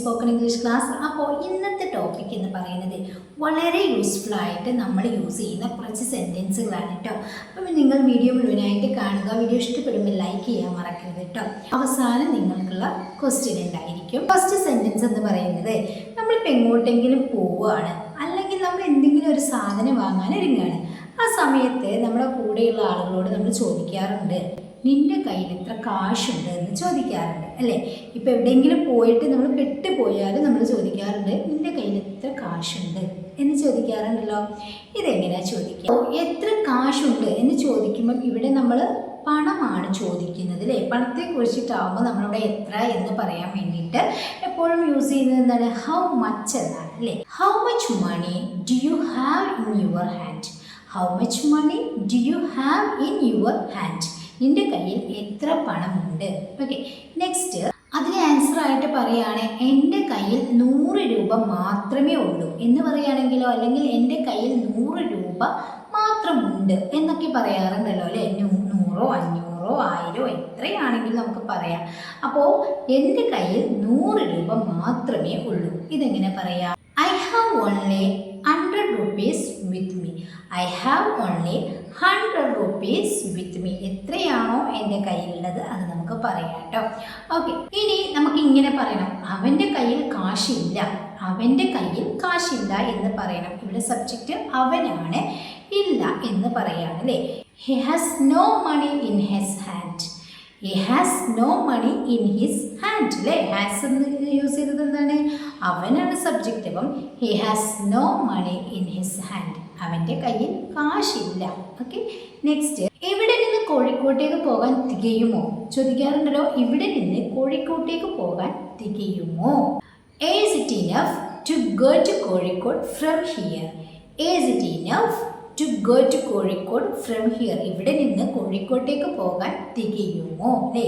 Spoken English class അപ്പോൾ ഇന്നത്തെ topic എന്ന് പറയുന്നത് വളരെ യൂസ്ഫുൾ ആയിട്ട് നമ്മൾ യൂസ് ചെയ്യുന്ന കുറച്ച് സെന്റൻസുകളാണ് കേട്ടോ അപ്പം നിങ്ങൾ വീഡിയോ മുഴുവനായിട്ട് കാണുക. വീഡിയോ ഇഷ്ടപ്പെടുമ്പോൾ ലൈക്ക് ചെയ്യാൻ മറക്കരുത് കേട്ടോ അവസാനം നിങ്ങൾക്കുള്ള ക്വസ്റ്റ്യൻ ഉണ്ടായിരിക്കും. ഫസ്റ്റ് സെന്റൻസ് എന്ന് പറയുന്നത് നമ്മളിപ്പോൾ എങ്ങോട്ടെങ്കിലും പോവുകയാണ്. അല്ലെങ്കിൽ നമ്മൾ എന്തെങ്കിലും ഒരു സാധനം വാങ്ങാൻ ഒരുങ്ങുകയാണ്. ആ സമയത്ത് നമ്മുടെ കൂടെയുള്ള ആളുകളോട് നമ്മൾ ചോദിക്കാറുണ്ട് നിന്റെ കയ്യിൽ എത്ര കാശുണ്ട് എന്ന് ചോദിക്കാറുണ്ട്. അല്ലേ? ഇപ്പോൾ എവിടെയെങ്കിലും പോയിട്ട് നമ്മൾ പെട്ടുപോയാൽ നമ്മൾ ചോദിക്കാറുണ്ട് നിന്റെ കയ്യിൽ എത്ര കാശുണ്ട്? എന്ന് ചോദിക്കാറുണ്ടല്ലോ. ഇതെങ്ങനെയാണ് ചോദിക്കുക? എത്ര കാശുണ്ട് എന്ന് ചോദിക്കുമ്പം ഇവിടെ നമ്മൾ പണമാണ് ചോദിക്കുന്നത് അല്ലേ? പണത്തെ കുറിച്ചിട്ടാവുമ്പോൾ നമ്മളിവിടെ എത്ര എന്ന് പറയാൻ വേണ്ടിയിട്ട് എപ്പോഴും യൂസ് ചെയ്യുന്നത് എന്താണ്? ഹൗ മച്ച് എന്നാണ് അല്ലേ? How much money do you have in your hand how much money do you have in your hand നിന്റെ കയ്യിൽ എത്ര പണമുണ്ട്? ഓക്കെ നെക്സ്റ്റ് അതിന് ആൻസർ ആയിട്ട് പറയുകയാണ് എന്റെ കയ്യിൽ നൂറ് രൂപ മാത്രമേ ഉള്ളൂ എന്ന് പറയുകയാണെങ്കിലോ അല്ലെങ്കിൽ എന്റെ കയ്യിൽ നൂറ് രൂപ മാത്രമുണ്ട് എന്നൊക്കെ പറയാറുണ്ടല്ലോ അല്ലേ? നൂറോ അഞ്ഞൂറോ ആയിരോ എത്രയാണെങ്കിലും നമുക്ക് പറയാം. അപ്പോൾ എന്റെ കയ്യിൽ നൂറ് രൂപ മാത്രമേ ഉള്ളൂ ഇതെങ്ങനെ പറയാം? I have only hundred rupees with me I have only hundred rupees with me എത്രയാണോ എന്റെ കയ്യിലുള്ളത് അത് നമുക്ക് പറയാം കേട്ടോ. ഓക്കെ ഇനി നമുക്ക് ഇങ്ങനെ പറയണം. അവന്റെ കയ്യിൽ കാശില്ല. അവന്റെ കയ്യിൽ കാശില്ല എന്ന് പറയണം. ഇവിടെ സബ്ജക്റ്റ് അവനാണ്. ഇല്ല എന്ന് പറയാണ് അല്ലേ? He has no money in his hand he has no money in his hand അല്ലേ ഹാസ് എന്ന് യൂസ് ചെയ്തത് എന്താണ്? അവനാണ് സബ്ജക്റ്റ് അപ്പം he has no money in his hand അവന്റെ കയ്യിൽ കാശില്ല. ഓക്കെ നെക്സ്റ്റ് ഇവിടെ നിന്ന് കോഴിക്കോട്ടേക്ക് പോകാൻ തികയുമോ? ചോദിക്കാറുണ്ടല്ലോ ഇവിടെ നിന്ന് കോഴിക്കോട്ടേക്ക് പോകാൻ തികയുമോ? Is it enough to go to Kozhikode from here is it enough to go to Kozhikode from here ഇവിടെ നിന്ന് കോഴിക്കോട്ടേക്ക് പോകാൻ തികയുമോ അല്ലേ?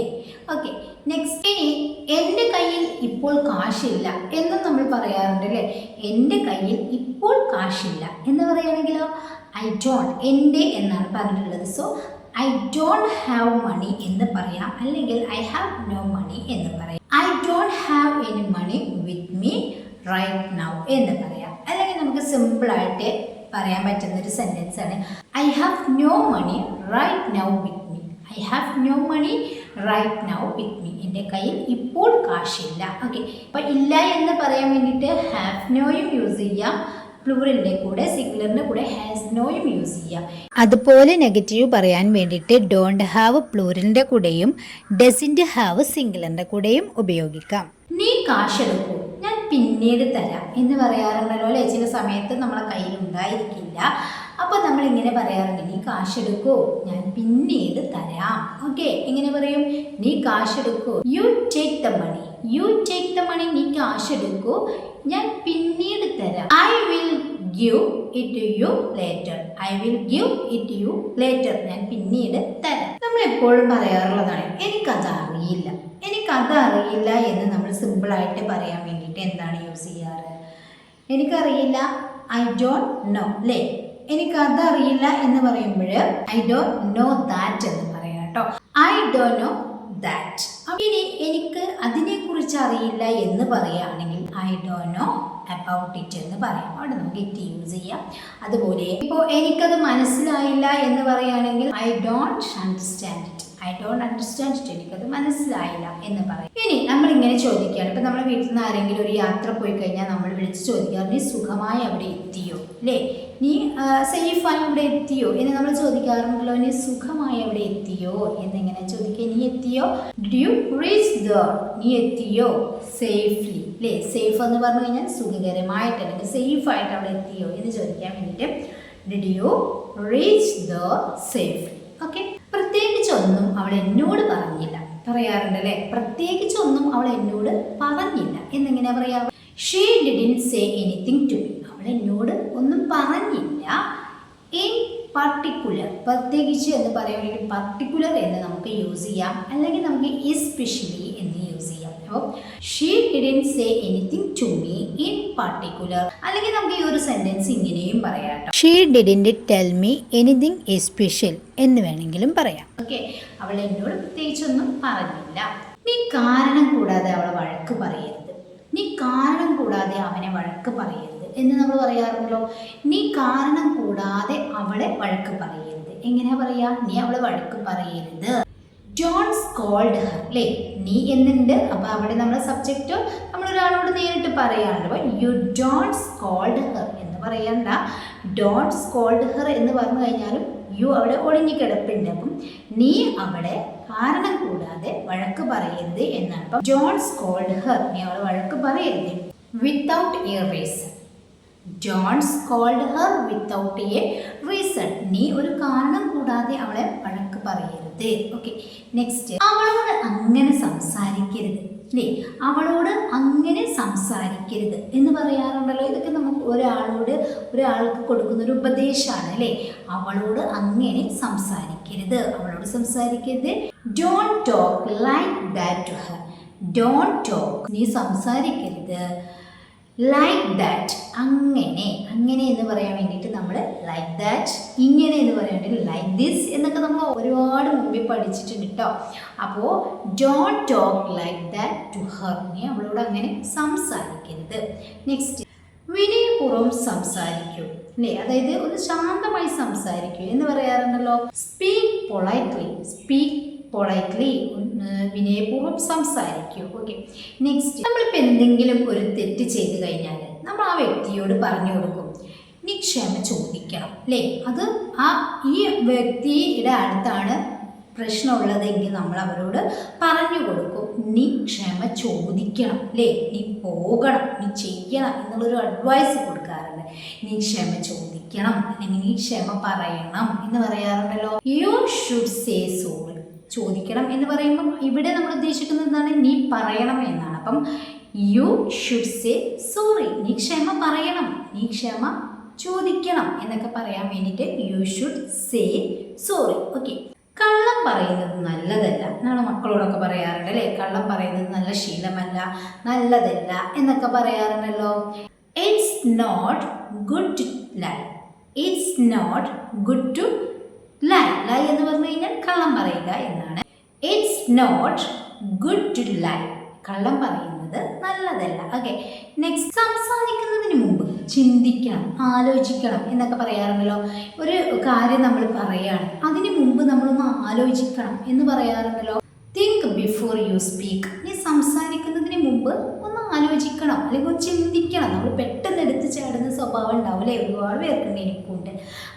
ഓക്കെ നെക്സ്റ്റ് ഇനി എന്റെ കയ്യിൽ ഇപ്പോൾ കാശില്ല എന്നും നമ്മൾ പറയാറുണ്ട് അല്ലേ? എന്റെ കയ്യിൽ ഇപ്പോൾ കാശില്ല എന്ന് പറയുകയാണെങ്കിലോ? ഐ ഡോണ്ട് എന്റെ എന്നാണ് പറഞ്ഞിട്ടുള്ളത്. So I don't have money എന്ന് പറയാം. അല്ലെങ്കിൽ ഐ ഹാവ് നോ മണി എന്ന് പറയാം I don't have any money with me right now എന്ന് പറയാം അല്ലെങ്കിൽ നമുക്ക് സിമ്പിളായിട്ട് പറയാൻ പറ്റുന്ന ഒരു സെന്റൻസ് ആണ്. I have no money right now with me I have no money right now with me എന്റെ കയ്യിൽ ഇപ്പോൾ കാശില്ല. ഓക്കെ അപ്പം ഇല്ല എന്ന് പറയാൻ വേണ്ടിയിട്ട് ഹാവ് നോയും യൂസ് ചെയ്യാം. പ്ലൂറലിന്റെ കൂടെ സിംഗുലറിന്റെ കൂടെ ഹാസ് നോയും യൂസ് ചെയ്യാം. അതുപോലെ നെഗറ്റീവ് പറയാൻ വേണ്ടിയിട്ട് ഡോണ്ട് ഹാവ് പ്ലൂറിന്റെ കൂടെയും ഡസിന്റ് ഹാവ് സിംഗിളിന്റെ കൂടെയും ഉപയോഗിക്കാം. നീ കാശെടുക്കൂ ഞാൻ പിന്നീട് തരാം. എന്ന് പറയാറുണ്ടല്ലോ അല്ലേ? ചില സമയത്ത് നമ്മളെ കയ്യിൽ ഉണ്ടായിരിക്കില്ല. നമ്മൾ ഇങ്ങനെ പറയാറുണ്ട് നീ കാശെടുക്കോ? ഞാൻ പിന്നീട് തരാം. ഓക്കെ? ഇങ്ങനെ പറയും? നീ കാശെടുക്കോ? You take the money you take the money നീ കാശെടുക്കോ? ഞാൻ പിന്നീട് തരാം. I will give it you later I will give it you later ഞാൻ പിന്നീട് തരാം. നമ്മൾ എപ്പോഴും പറയാറുള്ളതാണ് എനിക്കത് അറിയില്ല എനിക്കത് അറിയില്ല എന്ന് നമ്മൾ സിമ്പിളായിട്ട് പറയാൻ വേണ്ടിയിട്ട് എന്താണ് യൂസ് ചെയ്യാറ്? എനിക്കറിയില്ല. ഐ ഡോണ്ട് നോ അല്ലേ? എനിക്ക് അതറിയില്ല എന്ന് പറയുമ്പോൾ ഐ ഡോണ്ട് നോ ദാറ്റ് എന്ന് പറയാം കേട്ടോ. I don't know that. ഇനി എനിക്ക് അതിനെക്കുറിച്ച് അറിയില്ല എന്ന് പറയുകയാണെങ്കിൽ I don't know about it എന്ന് പറയാം. അവിടെ നമുക്ക് ഇറ്റ് യൂസ് ചെയ്യാം. അതുപോലെ ഇപ്പോൾ എനിക്കത് മനസ്സിലായില്ല എന്ന് പറയുകയാണെങ്കിൽ I don't understand I don't understand it എനിക്കത് മനസ്സിലായില്ല എന്ന് പറയും. ഇനി നമ്മൾ ഇങ്ങനെ ചോദിക്കുകയാണ്. ഇപ്പം നമ്മുടെ വീട്ടിൽ നിന്ന് ആരെങ്കിലും ഒരു യാത്ര പോയി കഴിഞ്ഞാൽ നമ്മൾ വിളിച്ച് ചോദിക്കുക നീ സുഖമായി അവിടെ എത്തിയോ? അല്ലേ നീ സേഫായി അവിടെ എത്തിയോ? എന്ന് നമ്മൾ ചോദിക്കാറുണ്ടല്ലോ. നീ സുഖമായി അവിടെ എത്തിയോ? എന്നിങ്ങനെ ചോദിക്കുക. നീ എത്തിയോ? ഡു യു റീച്ച് ദ നീ എത്തിയോ? സേഫ്ലി അല്ലേ സേഫ് എന്ന് പറഞ്ഞു കഴിഞ്ഞാൽ സുഖകരമായിട്ട് അല്ലെങ്കിൽ സേഫായിട്ട് അവിടെ എത്തിയോ എന്ന് ചോദിക്കാൻ വേണ്ടിയിട്ട് did you reach the safely okay പ്രത്യേകിച്ചൊന്നും അവൾ എന്നോട് പറഞ്ഞില്ല. പറയാറുണ്ടല്ലേ? പ്രത്യേകിച്ച് ഒന്നും അവൾ എന്നോട് പറഞ്ഞില്ല. എന്നിങ്ങനെ പറയാം? She didn't say anything to me അവൾ എന്നോട് ഒന്നും പറഞ്ഞില്ല. ഇൻ പർട്ടിക്കുലർ പ്രത്യേകിച്ച് എന്ന് പറയുകയാണെങ്കിൽ പർട്ടിക്കുലർ എന്ന് നമുക്ക് യൂസ് ചെയ്യാം. അല്ലെങ്കിൽ നമുക്ക് എസ്പെഷ്യലി അപ്പോൾ she didn't say anything to me in particular അല്ലെങ്കിൽ നമുക്ക് ഈ ഒരു സെന്റൻസ് ഇങ്ങനെയും പറയാം കേട്ടോ she didn't tell me anything special എന്ന് വേണമെങ്കിലും പറയാം. ഓക്കെ അവൾ എന്നോട് പ്രത്യേകിച്ചൊന്നും പറഞ്ഞില്ല. നീ കാരണം കൂടാതെ അവളെ വഴക്ക് പറയരുത്. നീ കാരണം കൂടാതെ അവനെ വഴക്ക് പറയരുത് എന്ന് നമ്മൾ പറയാറുണ്ടല്ലോ. നീ കാരണം കൂടാതെ അവളെ വഴക്ക് പറയരുത്. എങ്ങനെയാ പറയാ? നീ അവളെ വഴക്ക് പറയരുത്. ജോൺ സ്കോൾഡ് ഹർ അല്ലേ? നീ എന്നുണ്ട് അപ്പോൾ അവിടെ നമ്മുടെ സബ്ജക്റ്റ് നമ്മൾ ഒരാളോട് നേരിട്ട് അപ്പോൾ യു ഡോൺ സ്കോൾഡ് ഹർ എന്ന് പറയണ്ട ഡോൺ സ്കോൾഡ് ഹർ എന്ന് പറഞ്ഞു കഴിഞ്ഞാലും യു അവിടെ ഒളിഞ്ഞു അപ്പം നീ അവിടെ കാരണം കൂടാതെ വഴക്ക് പറയരുത് എന്നാണ്. അപ്പം ജോൺ സ്കോൾഡ് ഹർ നീ അവളെ വഴക്ക് പറയരുത്. Without a reason John scold her without a reason നീ ഒരു കാരണം കൂടാതെ അവളെ വഴക്ക് പറയരുത്. ഓക്കെ നെക്സ്റ്റ് അവളോട് അങ്ങനെ സംസാരിക്കരുത്. അല്ലേ അവളോട് അങ്ങനെ സംസാരിക്കരുത് എന്ന് പറയാറുണ്ടല്ലോ. ഇതൊക്കെ നമുക്ക് ഒരാളോട് ഒരാൾക്ക് കൊടുക്കുന്ന ഒരു ഉപദേശമാണ് അല്ലേ? അവളോട് അങ്ങനെ സംസാരിക്കരുത്. അവളോട് സംസാരിക്കരുത്. Don't talk like that to her don't talk നീ സംസാരിക്കരുത്. ലൈക്ക് ദാറ്റ് അങ്ങനെ. അങ്ങനെ എന്ന് പറയാൻ വേണ്ടിയിട്ട് നമ്മൾ ലൈക്ക് ദാറ്റ് ഇങ്ങനെ എന്ന് പറയാൻ വേണ്ടി ലൈക്ക് ദിസ് എന്നൊക്കെ നമ്മൾ ഒരുപാട് മുമ്പേ പഠിച്ചിട്ടുണ്ട് കേട്ടോ അപ്പോൾ don't talk like that to her നീ അവളോട് അങ്ങനെ സംസാരിക്കരുത്. നെക്സ്റ്റ് വിനയപൂർവം സംസാരിക്കൂ. അല്ലേ? അതായത് ഒന്ന് ശാന്തമായി സംസാരിക്കൂ. എന്ന് പറയാറുണ്ടല്ലോ? സ്പീക്ക് പൊളൈറ്റ്ലി സ്പീക്ക് പൊളൈറ്റ്ലി വിനയപൂർവം സംസാരിക്കൂ. ഓക്കെ നെക്സ്റ്റ് നമ്മളിപ്പോൾ എന്തെങ്കിലും ഒരു തെറ്റ് ചെയ്ത് കഴിഞ്ഞാൽ നമ്മൾ ആ വ്യക്തിയോട് പറഞ്ഞു കൊടുക്കും. നീ ക്ഷമ ചോദിക്കണം അല്ലേ? അത് ആ ഈ വ്യക്തിയുടെ അടുത്താണ് പ്രശ്നമുള്ളതെങ്കിൽ നമ്മൾ അവരോട് പറഞ്ഞു കൊടുക്കും. നീ ക്ഷമ ചോദിക്കണം അല്ലേ? നീ പോകണം നീ ചെയ്യണം എന്നുള്ളൊരു അഡ്വൈസ് കൊടുക്കാറുണ്ട്. നീ ക്ഷമ ചോദിക്കണം അല്ലെങ്കിൽ നീ ക്ഷമ പറയണം എന്ന് പറയാറുണ്ടല്ലോ. യു ഷുഡ് സേ സോറി ചോദിക്കണം എന്ന് പറയുമ്പം ഇവിടെ നമ്മൾ ഉദ്ദേശിക്കുന്നത് എന്താണ്? നീ പറയണം എന്നാണ്. അപ്പം യു ഷുഡ് സേ സോറി നീ ക്ഷമ പറയണം. നീ ക്ഷമ ചോദിക്കണം എന്നൊക്കെ പറയാൻ വേണ്ടിയിട്ട് you should say sorry okay കള്ളം പറയുന്നത് നല്ലതല്ല എന്നാണ് മക്കളോടൊക്കെ പറയാറുണ്ട് അല്ലേ? കള്ളം പറയുന്നത് നല്ല ശീലമല്ല നല്ലതല്ല എന്നൊക്കെ പറയാറുണ്ടല്ലോ. It's not good to lie it's not good to lie lie എന്ന് പറഞ്ഞു കഴിഞ്ഞാൽ കള്ളം പറയുക എന്നാണ്. It's not good to lie കള്ളം പറയുന്നത് നല്ലതല്ല. ഓക്കെ നെക്സ്റ്റ് സംസാരിക്കുന്നതിന് മുമ്പ് ചിന്തിക്കണം ആലോചിക്കണം എന്നൊക്കെ പറയാറുണ്ടല്ലോ. ഒരു കാര്യം നമ്മൾ പറയുകയാണ് അതിന് മുമ്പ് നമ്മളൊന്ന് ആലോചിക്കണം എന്ന് പറയാറുണ്ടല്ലോ. തിങ്ക് ബിഫോർ യു സ്പീക്ക് നീ സംസാരിക്കുന്നതിന് മുമ്പ് ഒന്ന് ആലോചിക്കണം അല്ലെങ്കിൽ ഒന്ന് ചിന്തിക്കണം നമ്മൾ പെട്ടെന്ന് എടുത്ത് ചാടുന്ന സ്വഭാവം ഉണ്ടാവില്ലേ ഒരുപാട് പേർക്കുണ്ട് എനിക്കുണ്ട്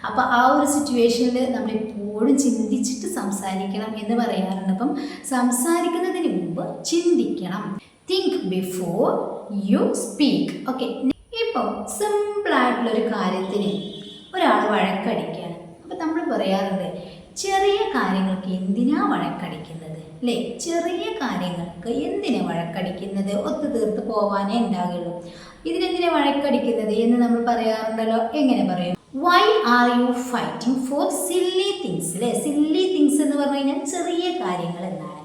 അപ്പോൾ ആ ഒരു സിറ്റുവേഷനിൽ നമ്മൾ എപ്പോഴും ചിന്തിച്ചിട്ട് സംസാരിക്കണം എന്ന് പറയാറുണ്ട്. അപ്പം സംസാരിക്കുന്നതിന് മുമ്പ് ചിന്തിക്കണം. Think before you speak okay ഇപ്പോൾ സിമ്പിളായിട്ടുള്ളൊരു കാര്യത്തിന് ഒരാൾ വഴക്കടിക്കുകയാണ് അപ്പം നമ്മൾ പറയാറുണ്ട് ചെറിയ കാര്യങ്ങൾക്ക് എന്തിനാ വഴക്കടിക്കുന്നത്? അല്ലേ? ചെറിയ കാര്യങ്ങൾക്ക് എന്തിനാ വഴക്കടിക്കുന്നത്? ഒത്തുതീർത്ത് പോവാനേ ഉണ്ടാകുള്ളൂ ഇതിനെന്തിനാ വഴക്കടിക്കുന്നത് എന്ന് നമ്മൾ പറയാറുണ്ടല്ലോ? എങ്ങനെ പറയും? Why are you fighting for silly things അല്ലേ സില്ലി തിങ്സ് എന്ന് പറഞ്ഞു കഴിഞ്ഞാൽ ചെറിയ കാര്യങ്ങൾ എന്നാണ്.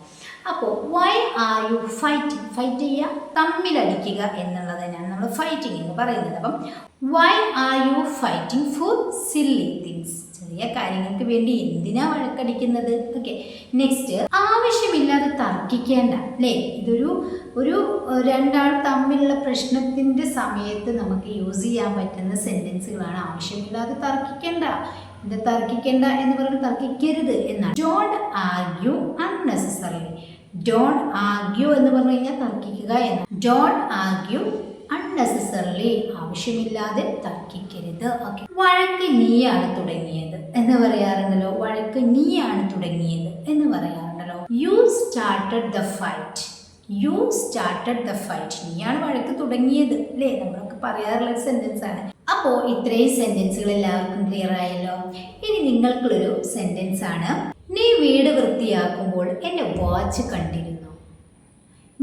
അപ്പോൾ why are you fighting fight ചെയ്യുക തമ്മിലടിക്കുക എന്നുള്ളത് തന്നെയാണ് നമ്മൾ ഫൈറ്റിംഗ് എന്ന് പറയുന്നത്. അപ്പം why are you fighting for silly things ചെറിയ കാര്യങ്ങൾക്ക് വേണ്ടി എന്തിനാ വഴക്കടിക്കുന്നത്? ഓക്കെ നെക്സ്റ്റ് ആവശ്യമില്ലാതെ തർക്കിക്കേണ്ട അല്ലേ? ഇതൊരു ഒരു രണ്ടാൾ തമ്മിലുള്ള പ്രശ്നത്തിന്റെ സമയത്ത് നമുക്ക് യൂസ് ചെയ്യാൻ പറ്റുന്ന സെന്റൻസുകളാണ് ആവശ്യമില്ലാതെ തർക്കിക്കേണ്ട. ഇത് തർക്കിക്കേണ്ട എന്ന് പറയുന്നത് തർക്കിക്കരുത് എന്നാണ്. Don't argue unnecessary don't argue എന്ന് പറഞ്ഞു കഴിഞ്ഞാൽ തർക്കിക്കുക എന്നാണ്. ഡോണ്ട് ആർഗ്യൂ അൺനെസസറിലി ആവശ്യമില്ലാതെ തർക്കിക്കരുത്. ഓക്കെ വഴക്ക് നീയാണ് തുടങ്ങിയത് എന്ന് പറയാറുണ്ടല്ലോ. വഴക്ക് നീയാണ് തുടങ്ങിയത് എന്ന് പറയാറുണ്ടല്ലോ. You started the fight you started the fight നീയാണ് വഴക്ക് തുടങ്ങിയത് അല്ലേ? നമ്മളൊക്കെ പറയാറുള്ള സെന്റൻസ് ആണ്. അപ്പോൾ ഇത്രയും സെന്റൻസുകൾ എല്ലാവർക്കും ക്ലിയർ ആയല്ലോ? ഇനി നിങ്ങൾക്കുള്ളൊരു സെന്റൻസ് ആണ്. നീ വീട് വൃത്തിയാക്കുമ്പോൾ എന്റെ വാച്ച് കണ്ടിരുന്നു?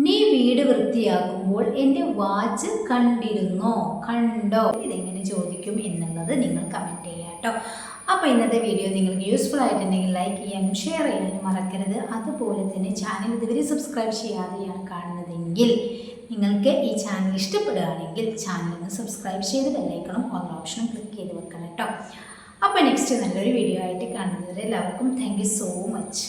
നീ വീട് വൃത്തിയാക്കുമ്പോൾ എന്റെ വാച്ച് കണ്ടിരുന്നോ? കണ്ടോ? ഇതെങ്ങനെ ചോദിക്കും എന്നുള്ളത് നിങ്ങൾ കമന്റ് ചെയ്യുക കേട്ടോ. അപ്പോൾ ഇന്നത്തെ വീഡിയോ നിങ്ങൾക്ക് യൂസ്ഫുൾ ആയിട്ടുണ്ടെങ്കിൽ ലൈക്ക് ചെയ്യാനും ഷെയർ ചെയ്യാനും മറക്കരുത്. അതുപോലെ തന്നെ ചാനൽ ഇതുവരെ സബ്സ്ക്രൈബ് ചെയ്യാതെയാണ് കാണുന്നതെങ്കിൽ നിങ്ങൾക്ക് ഈ ചാനൽ ഇഷ്ടപ്പെടുകയാണെങ്കിൽ ചാനലിന് സബ്സ്ക്രൈബ് ചെയ്ത് ബെല്ലൈക്കണം ഓൺ ഓപ്ഷനും ക്ലിക്ക് ചെയ്ത് വെക്കണം കേട്ടോ. അപ്പോൾ നെക്സ്റ്റ് നല്ലൊരു വീഡിയോ ആയിട്ട് കാണുന്നത് എല്ലാവർക്കും താങ്ക് സോ മച്ച്